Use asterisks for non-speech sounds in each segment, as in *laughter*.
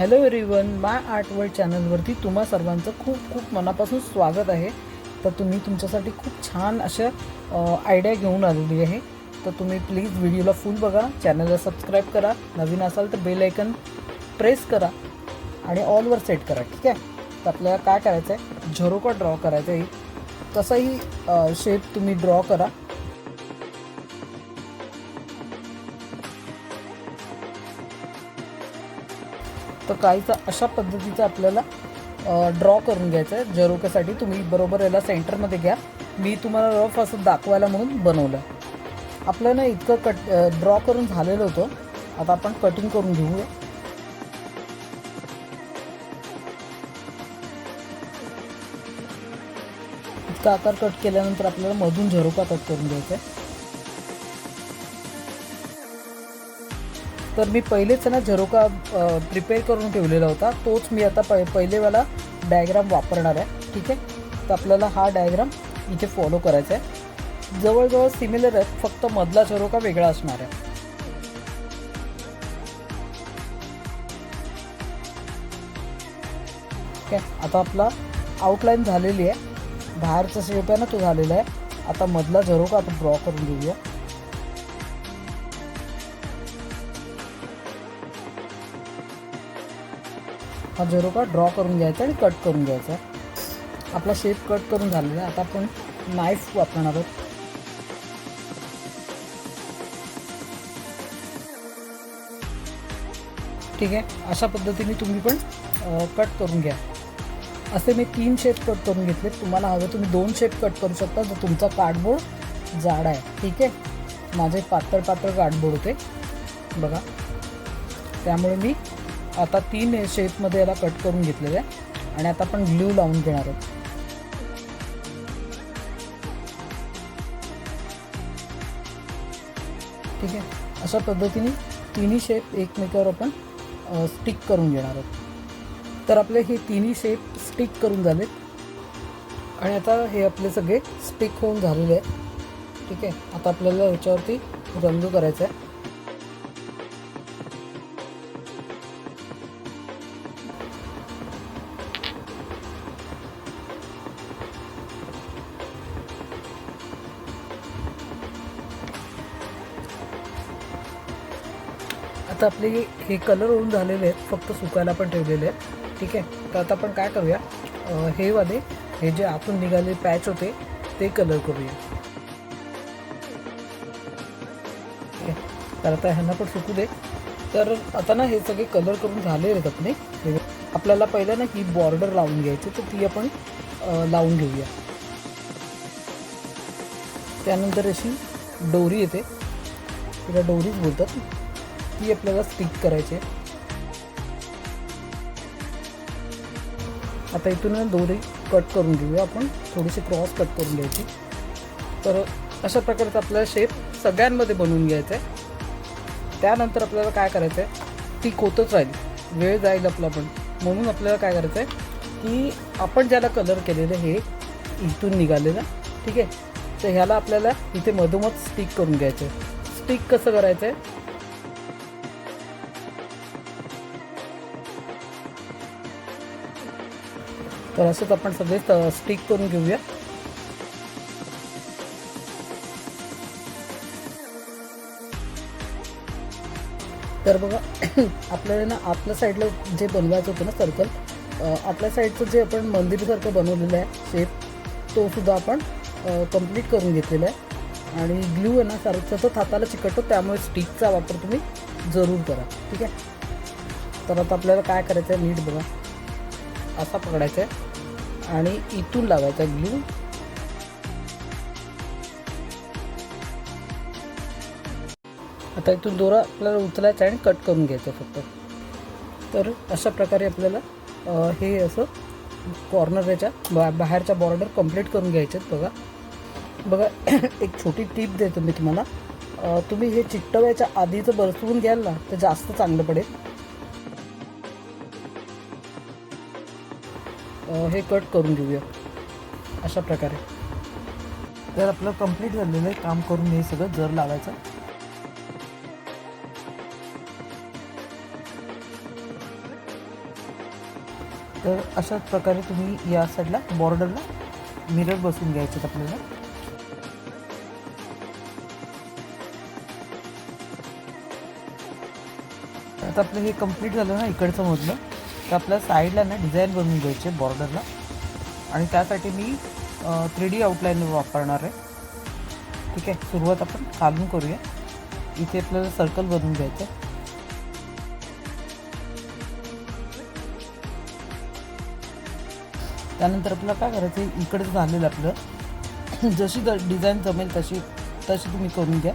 Hello everyone my art world चॅनलवरती तुम्हा सर्वांचं खूप खूप मनापासून स्वागत आहे. तर तुम्ही तुमच्यासाठी खूप छान अशा आयडिया घेऊन आलेली आहे. तर तुम्ही प्लीज व्हिडिओला फुल बघा चॅनलला सबस्क्राईब करा नवीन असाल तर बेल आयकन प्रेस करा आणि ऑलवर सेट करा ठीक आहे? तर आपल्याला काय करायचं आहे झरोका ड्रॉ करायचा आहे तसाही शेप तुम्ही ड्रॉ करा. तर काहीचा अशा पद्धतीचा आपल्याला ड्रॉ करून घ्यायचं आहे. जरोक्यासाठी तुम्ही बरोबर याला सेंटरमध्ये घ्या. मी तुम्हाला रफ असं दाखवायला म्हणून बनवलं. आपलं ना इतकं कट ड्रॉ करून झालेलं होतं. आता आपण कटिंग करून घेऊया. इतका आकार कट केल्यानंतर आपल्याला मधून झरोका कट करून घ्यायचा आहे. तर मी पहिलेच ना झरोका प्रिपेअर करून ठेवलेला होता. तोच मी आता प पहिलेवाला डायग्राम वापरणार आहे. ठीक आहे? तर आपल्याला हा डायग्राम इथे फॉलो करायचा आहे. जवळजवळ सिमिलर आहेत फक्त मधला झरोका वेगळा असणार आहे. ठीक आहे आता आपला आउटलाईन झालेली आहे. बाहेरचा शेप आहे ना तो झालेला आहे. आता मधला झरोका आपण ड्रॉ करून घेऊया. हा झरोका ड्रॉ करून घ्यायचा आणि कट करून घ्यायचा. आपला शेप कट करून झालेला आहे. आता आपण नाईफ वापरणार आहोत. ठीक आहे? अशा पद्धतीने तुम्ही पण कट करून घ्या. असे मी तीन शेप कट करून घेतले तुम्हाला हवे तुम्ही दोन शेप कट करू शकता. जर तुमचा कार्डबोर्ड जाड आहे. ठीक आहे? माझे पातळ पातळ कार्डबोर्ड होते. बघा. त्यामुळे मी आता तीन शेपमध्ये याला कट करून घेतलेलं आहे. आणि आता आपण ग्ल्यू लावून घेणार आहोत. ठीक आहे? अशा पद्धतीने तिन्ही शेप एकमेकावर आपण स्टिक करून घेणार आहोत. तर आपले हे तिन्ही शेप स्टिक करून झालेत. आणि आता हे आपले सगळे स्टिक होऊन झालेले आहे. ठीक आहे? आता आपल्याला ह्याच्यावरती रंग करायचा आहे. आता आपले हे कलर होऊन झालेले आहेत फक्त सुकायला पण ठेवलेले आहेत. ठीक आहे? तर आता आपण काय करूया? हे वाले हे जे आतून निघाले पॅच होते ते कलर करूया. तर आता ह्यांना पण सुकू दे. तर आता ना हे सगळे कलर करून झाले आहेत आपले. आपल्याला पहिलं ना ही बॉर्डर लावून घ्यायची तर ती आपण लावून घेऊया. त्यानंतर अशी डोरी येते. तिला डोरीच बोलतात. ती आपल्याला स्टिक करायची. आहे आता इथून दोरी कट करून घेऊया आपण. थोडीशी क्रॉस कट करून घ्यायची. तर अशा प्रकारचा आपल्याला शेप सगळ्यांमध्ये बनवून घ्यायचा आहे त्यानंतर आपल्याला काय करायचं आहे ती खोतच राहील. वेळ जाईल आपला पण. म्हणून आपल्याला काय करायचं आहे की आपण ज्याला कलर केलेलं हे इथून निघालेलं. ठीक आहे? तर ह्याला आपल्याला इथे मधोमध स्टिक करून घ्यायचं आहे स्टिक कसं करायचं आहे तर असंच आपण सगळे स्टिक करून घेऊया. तर बघा *coughs* आपल्याला ना आपल्या साईडला जे बनवायचं होतं ना सर्कल आपल्या साईडचं जे आपण मंदिरसारखं बनवलेलं आहे शेप तो सुद्धा आपण कंप्लीट करून घेतलेला आहे. आणि ग्लू आहे ना सार सतत हाताला चिकटतो त्यामुळे स्टिकचा वापर तुम्ही जरूर करा. ठीक आहे? तर आता आपल्याला काय करायचं आहे नीट बघा. असा पकडायचा आहे आणि इथून लावायचा ग्लू आता इथून दोरा आपल्याला उचलायचा आणि कट करून घ्यायचं फक्त. तर अशा प्रकारे आपल्याला हे असं कॉर्नर याच्या बा बाहेरच्या बॉर्डर कंप्लीट करून घ्यायचे बघा. बघा *coughs* एक छोटी टीप देतो मी तुम्हाला. तुम्ही हे चिकटवायच्या आधीचं बरसवून घ्याल ना तर जास्त चांगलं पडेल. हे कट करून घेऊया. अशा प्रकारे. तर आपलं कंप्लीट झालेलं आहे काम करून हे सगळं जर लावायचं. तर अशाच प्रकारे तुम्ही या साईडला बॉर्डरला मिरर बसून घ्यायचे आपल्याला. आता आपलं हे कंप्लीट झालं ना इकडचं मधलं. तर आपल्या साईडला ना डिझाईन बनवून घ्यायचे बॉर्डरला आणि त्यासाठी मी थ्री डी आउटलाईन वापरणार आहे. ठीक आहे सुरुवात आपण खालून करूया. इथे आपल्याला सर्कल बनवून घ्यायचं आहे. त्यानंतर आपल्याला काय करायचं इकडे झालेलं आपलं. जशी डिझाईन जमेल तशी तशी तुम्ही करून घ्या.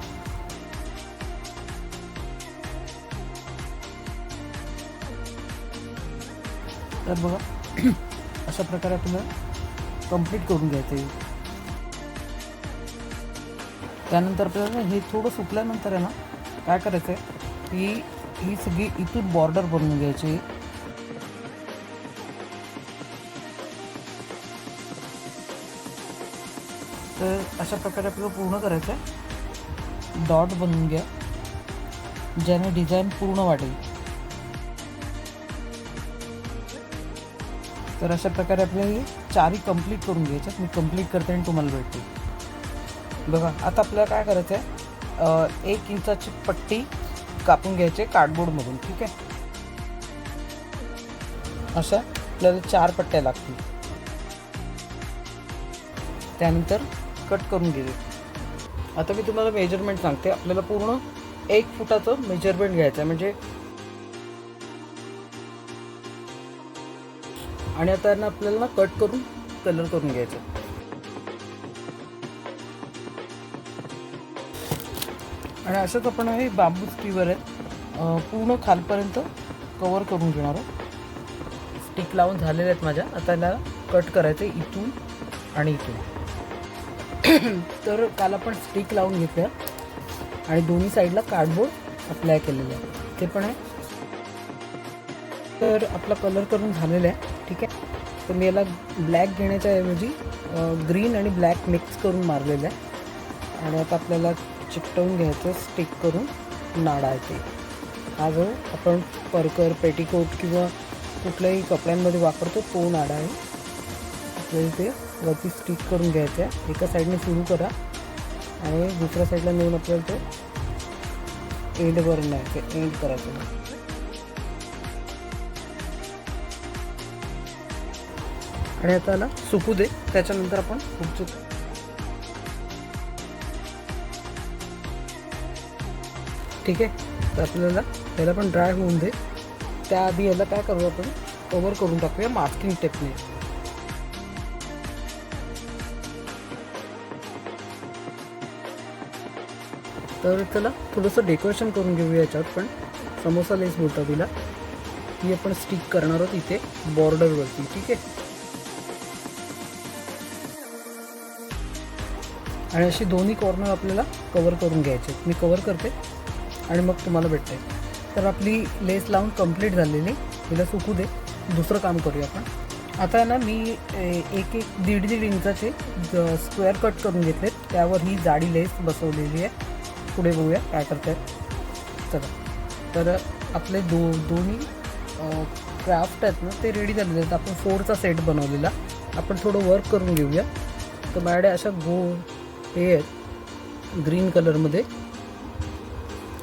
तर बघा अशा प्रकारे आपल्याला कंप्लीट करून घ्यायचं आहे त्यानंतर आपल्याला हे थोडं सुकल्यानंतर आहे ना काय करायचं आहे ही ही सगळी इथून बॉर्डर बनवून घ्यायची. तर अशा प्रकारे आपल्याला पूर्ण करायचं आहे. डॉट बनवून घ्या ज्याने डिझाईन पूर्ण वाटेल. तर अशा प्रकारे आपल्याला चारही कंप्लीट करून घ्यायच्यात मी कंप्लीट करते आणि तुम्हाला भेटते. बघा आता आपल्याला काय करायचं आहे एक इंचाची पट्टी कापून घ्यायचे कार्डबोर्डमधून ठीक आहे? अशा आपल्याला चार पट्ट्या लागतील. त्यानंतर कट करून घेते आता मी तुम्हाला मेजरमेंट सांगते. आपल्याला पूर्ण एक फुटाचं मेजरमेंट घ्यायचं आहे म्हणजे आणि आता ना आपल्याला ना कट करून कलर करून घ्यायचं. आणि असंच आपण हे बांबू स्टीवर आहे पूर्ण खालपर्यंत कवर करून घेणार आहोत. स्टिक लावून झालेले आहेत माझ्या. आता याला कट करायचं इथून आणि इथून. *clears throat* तर काल आपण स्टिक लावून घेतल्या. आणि दोन्ही साईडला कार्डबोर्ड अप्लाय केलेलं आहे. ते पण आहे. तर आपला कलर करून झालेला आहे. ठीक आहे? तर मी याला ब्लॅक घेण्याच्या ऐवजी ग्रीन आणि ब्लॅक मिक्स करून मारलेलं आहे. आणि आता आपल्याला चिकटवून घ्यायचं स्टिक करून नाडा आहे ते. हा जो आपण परकर पेटीकोट किंवा कुठल्याही कपड्यांमध्ये वापरतो तो नाडा आहे. आपल्याला ते वरती स्टिक करून घ्यायचं आहे. एका साईडने सुरू करा. आणि दुसऱ्या साईडला नेऊन आपल्याला ते करून न्यायचं एंड करायचं आणि आता याला सुकू दे त्याच्यानंतर आपण पुढचं ठीक आहे? तर आपल्याला याला पण ड्राय होऊन दे. त्याआधी याला काय करू आपण? कवर करून टाकूया मास्किंग टेपने तर त्याला थोडंसं डेकोरेशन करून घेऊया याच्यावर पण. समोसा लेस बोलतो तिला. ती आपण स्टिक करणार आहोत इथे बॉर्डरवरती ठीक आहे? आणि अशी दोन्ही कॉर्नर आपल्याला कवर करून घ्यायचे मी कवर करते आणि मग तुम्हाला भेटते. तर आपली लेस लावून कंप्लीट झालेली. तिला सुकू दे. दुसरं काम करूया आपण. आता ना मी एक एक दीड दीड इंचाचे स्क्वेअर कट करून घेतले त्यावर ही जाडी लेस बसवलेली आहे. पुढे बघूया काय करतायत. चला. तर आपले दो दोन्ही क्राफ्ट आहेत ना ते रेडी झालेले आहेत. आपण फोरचा सेट बनवलेला. आपण थोडं वर्क करून घेऊया. तर माझ्याकडे अशा गो हे आहेत ग्रीन कलरमध्ये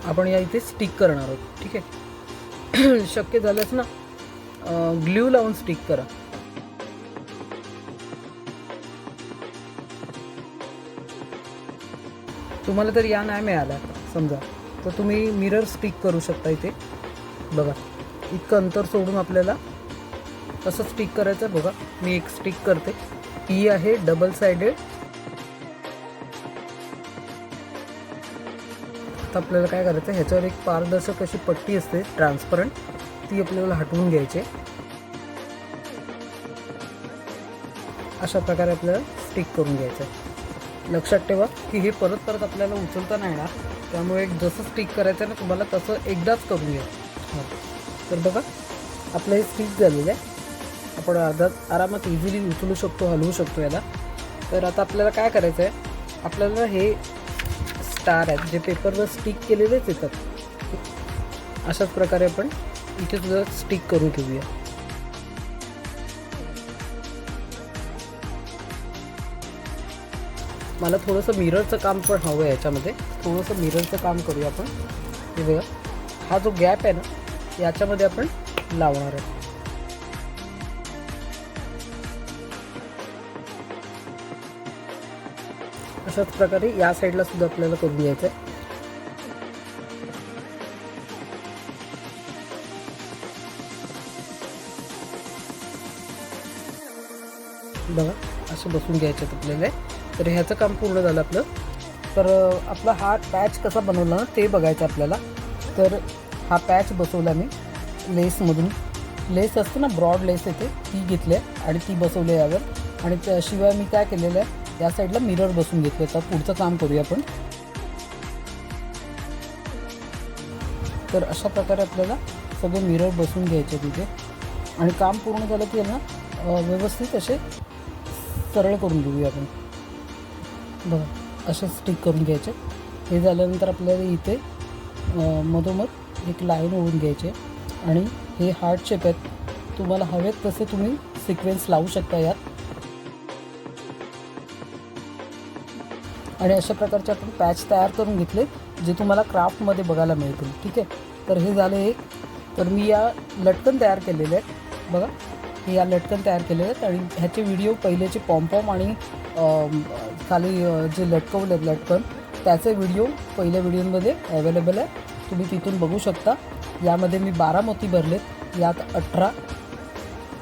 आपण या इथे स्टिक करणार आहोत ठीक आहे? *clears throat* शक्य झाल्यास ना ग्ल्यू लावून स्टिक करा. तुम्हाला तर या नाही मिळाला समजा. तर तुम्ही मिरर स्टिक करू शकता इथे. बघा इतकं अंतर सोडून आपल्याला असं स्टिक करायचं आहे. बघा मी एक स्टिक करते. ही आहे डबल सायडेड आता आपल्याला काय करायचं आहे? ह्याच्यावर एक पारदर्शक अशी पट्टी असते ट्रान्सपरंट ती आपल्याला हटवून घ्यायची अशा प्रकारे आपल्याला स्टिक करून घ्यायचं आहे. लक्षात ठेवा की हे परत परत आपल्याला उचलता नाही येणार. त्यामुळे जसं स्टिक करायचं आहे ना तुम्हाला तसं एकदाच करून घ्या. हां. तर बघा आपलं हे स्टिक झालेलं आहे. आपण अर्धा आरामात इझिली उचलू शकतो हलवू शकतो याला. तर आता आपल्याला काय करायचं आहे? आपल्याला हे तार आहेत जे पेपरवर स्टिक केलेलेच येतात. अशाच प्रकारे आपण इथे सुद्धा स्टिक करून ठेवूया. मला थोडंसं मिररचं काम पण हवं आहे याच्यामध्ये. थोडंसं मिररचं काम करूया आपण. हे बघा. हा जो गॅप आहे ना याच्यामध्ये आपण लावणार आहे अशाच प्रकारे या साईडला सुद्धा आपल्याला करून घ्यायचं आहे बघा असं बसून घ्यायचं आहेत आपल्याला. तर ह्याचं काम पूर्ण झालं आपलं. तर आपला हा पॅच कसा बनवला ते बघायचं आपल्याला. तर हा पॅच बसवला मी लेसमधून. लेस असते ना ब्रॉड लेस येते ती घेतली आहे आणि ती बसवली आहे यावर. आणि त्याशिवाय मी काय केलेलं आहे या साईडला मिरर बसून घेतले तर पुढचं काम करूया आपण. तर अशा प्रकारे आपल्याला सगळे मिरर बसून घ्यायचे तिथे. आणि काम पूर्ण झालं की यांना व्यवस्थित असे सरळ करून घेऊया आपण. बघा असे स्टिक करून घ्यायचे. हे झाल्यानंतर आपल्याला इथे मधोमध एक लाईन ओढून घ्यायचे. आणि हे हार्ट शेप आहेत. तुम्हाला हवेत तसे तुम्ही सिक्वेन्स लावू शकता यात. आणि अशा प्रकारचे आपण पॅच तयार करून घेतले जे तुम्हाला क्राफ्टमध्ये बघायला मिळतील. ठीक आहे? तर हे झाले एक. तर मी या लटकन तयार केलेले आहेत. बघा हे या लटकन तयार केलेले आहेत आणि ह्याचे व्हिडिओ पहिलेचे पॉम्पॉम आणि खाली जे लटकवले आहेत लटकन त्याचे व्हिडिओ पहिल्या व्हिडिओमध्ये अवेलेबल आहे. तुम्ही तिथून बघू शकता. यामध्ये मी बारा मोती भरलेत. यात अठरा.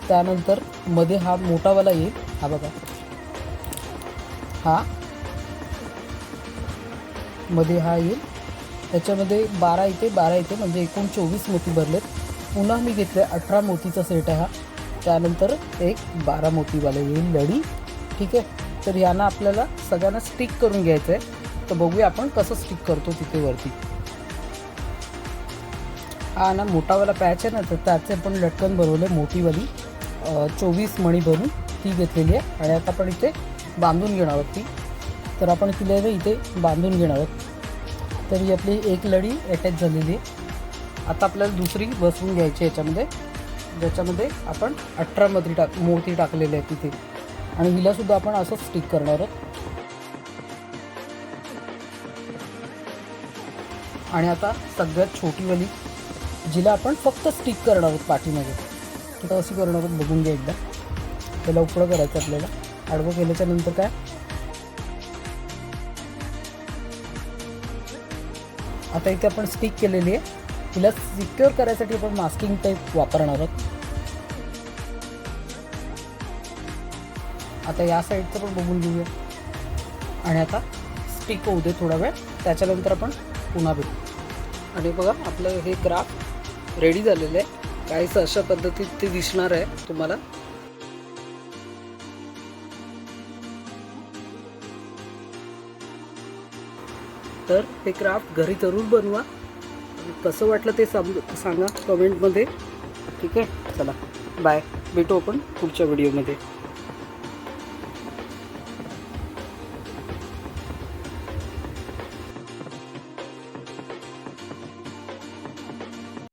त्यानंतरमध्ये हा मोठावाला येईल. हा बघा. हा. मध्ये हा येईल. त्याच्यामध्ये बारा इथे बारा इथे म्हणजे एकूण चोवीस मोती भरलेत. पुन्हा मी घेतले अठरा मोतीचा सेट आहे हा. त्यानंतर एक बारा मोतीवाले येईल लढी. ठीक आहे? तर यांना आपल्याला सगळ्यांना स्टिक करून घ्यायचं आहे तर बघूया आपण कसं स्टिक करतो तिथे वरती. हा ना मोठावाला पॅच आहे ना तर त्याचे आपण लटकन भरवले मोठीवाली चोवीस मणी भरून ती घेतलेली आहे. आणि आता आपण इथे बांधून घेणार आहोत ती. तर आपण तिला इथे बांधून घेणार आहोत. तर ही आपली एक लढी अटॅच झालेली आहे. आता आपल्याला दुसरी बसवून घ्यायची याच्यामध्ये. ज्याच्यामध्ये आपण अठरा मती टाक मोती टाकलेले आहेत तिथे. आणि हिलासुद्धा आपण असंच स्टिक करणार आहोत. आणि आता सगळ्यात छोटीवाली जिला आपण फक्त स्टिक करणार आहोत पाठीमध्ये तर अशी करणार आहोत बघून घ्या एकदा. त्याला उकडं करायचं आपल्याला. आडवं केल्याच्यानंतर काय? आता इथे आपण स्टिक केलेली आहे. तिला सिक्युअर करायसाठी आपण मास्किंग टाईप वापरणार आहोत. आता या साईडचं पण बघून घेऊया. आणि आता स्टिक होऊ दे थोडा वेळ. त्याच्यानंतर आपण पुन्हा भेटू. आणि बघा आपलं हे ग्राफ रेडी झालेलं आहे. काहीच अशा पद्धतीत ते दिसणार आहे तुम्हाला. तर हे क्राफ्ट घरी जरूर बनवा. कसं वाटलं ते सम सांगा कमेंटमध्ये ठीक आहे? चला. बाय भेटू आपण पुढच्या व्हिडिओमध्ये